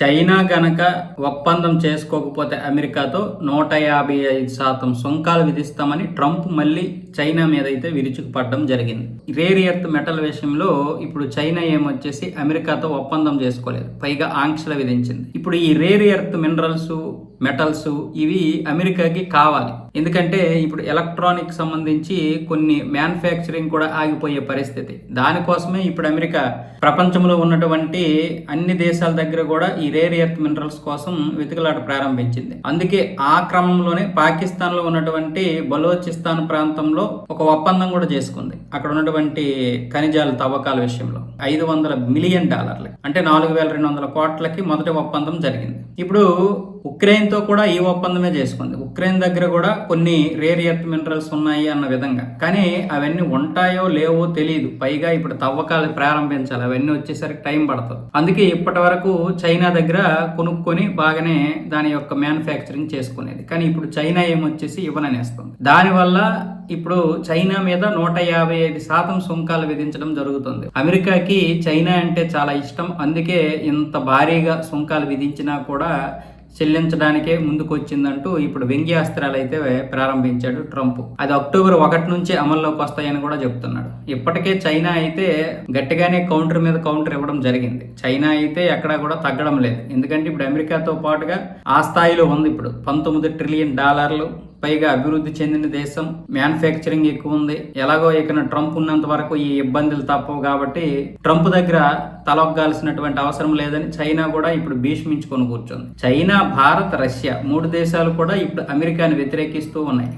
China గనక ఒప్పందం చేసుకోకపోతే అమెరికాతో నూట యాభై ఐదు శాతం సుంకాలు విధిస్తామని ట్రంప్ మళ్ళీ చైనా మీద అయితే విరుచుకుపడడం జరిగింది. రేర్ ఎర్త్ మెటల్ విషయంలో ఇప్పుడు చైనా ఏమొచ్చేసి అమెరికాతో ఒప్పందం చేసుకోలేదు. పైగా ఆంక్షలు విధించింది. ఇప్పుడు ఈ రేర్ ఎర్త్ మినరల్స్ మెటల్స్ ఇవి అమెరికాకి కావాలి. ఎందుకంటే ఇప్పుడు ఎలక్ట్రానిక్ సంబంధించి కొన్ని మ్యానుఫ్యాక్చరింగ్ కూడా ఆగిపోయే పరిస్థితి. దానికోసమే ఇప్పుడు అమెరికా ప్రపంచంలో ఉన్నటువంటి అన్ని దేశాల దగ్గర కూడా ఈ రేర్ ఎర్త్ మినరల్స్ కోసం వెతుకులాట ప్రారంభించింది. అందుకే ఆ క్రమంలోనే పాకిస్తాన్లో ఉన్నటువంటి బలోచిస్తాన్ ప్రాంతంలో ఒక ఒప్పందం కూడా చేసుకుంది. అక్కడ ఉన్నటువంటి ఖనిజాల తవ్వకాల విషయంలో ఐదు వందల మిలియన్ డాలర్లు అంటే నాలుగు వేల రెండు వందల కోట్లకి మొదటి ఒప్పందం జరిగింది. ఇప్పుడు ఉక్రెయిన్తో కూడా ఈ ఒప్పందమే చేసుకుంది. ఉక్రెయిన్ దగ్గర కూడా కొన్ని రేర్ ఎర్త్ మినరల్స్ ఉన్నాయి అన్న విధంగా. కానీ అవన్నీ ఉంటాయో లేవో తెలియదు పైగా ఇప్పుడు తవ్వకాలు ప్రారంభించాలి. అవన్నీ వచ్చేసరికి టైం పడుతుంది. అందుకే ఇప్పటి వరకు చైనా దగ్గర కొనుక్కొని బాగానే దాని యొక్క మ్యానుఫ్యాక్చరింగ్ చేసుకునేది. కానీ ఇప్పుడు చైనా ఏమొచ్చేసి ఇవ్వననేస్తుంది. దానివల్ల ఇప్పుడు చైనా మీద నూట యాభై ఐదు శాతం సుంకాలు విధించడం జరుగుతుంది. అమెరికాకి చైనా అంటే చాలా ఇష్టం. అందుకే ఇంత భారీగా సుంకాలు విధించినా కూడా చెల్లించడానికే ముందుకొచ్చిందంటూ ఇప్పుడు వ్యంగ్యాస్త్రాలు అయితే ప్రారంభించాడు ట్రంప్. అది అక్టోబర్ ఒకటి నుంచే అమల్లోకి వస్తాయని కూడా చెప్తున్నాడు. ఇప్పటికే చైనా అయితే గట్టిగానే కౌంటర్ మీద కౌంటర్ ఇవ్వడం జరిగింది. చైనా అయితే ఎక్కడా కూడా తగ్గడం లేదు. ఎందుకంటే ఇప్పుడు అమెరికాతో పాటుగా ఆ స్థాయిలో ఉంది ఇప్పుడు. పంతొమ్మిది ట్రిలియన్ డాలర్లు పైగా అభివృద్ధి చెందిన దేశం మ్యానుఫ్యాక్చరింగ్ ఎక్కువ ఉంది. ఎలాగో ఇక్కడ ట్రంప్ ఉన్నంత వరకు ఈ ఇబ్బందులు తప్పవు కాబట్టి ట్రంప్ దగ్గర తలొగ్గాల్సినటువంటి అవసరం లేదని చైనా కూడా ఇప్పుడు భీష్మించుకొని కూర్చుంది. చైనా భారత్ రష్యా మూడు దేశాలు కూడా ఇప్పుడు అమెరికాని వ్యతిరేకిస్తూ ఉన్నాయి.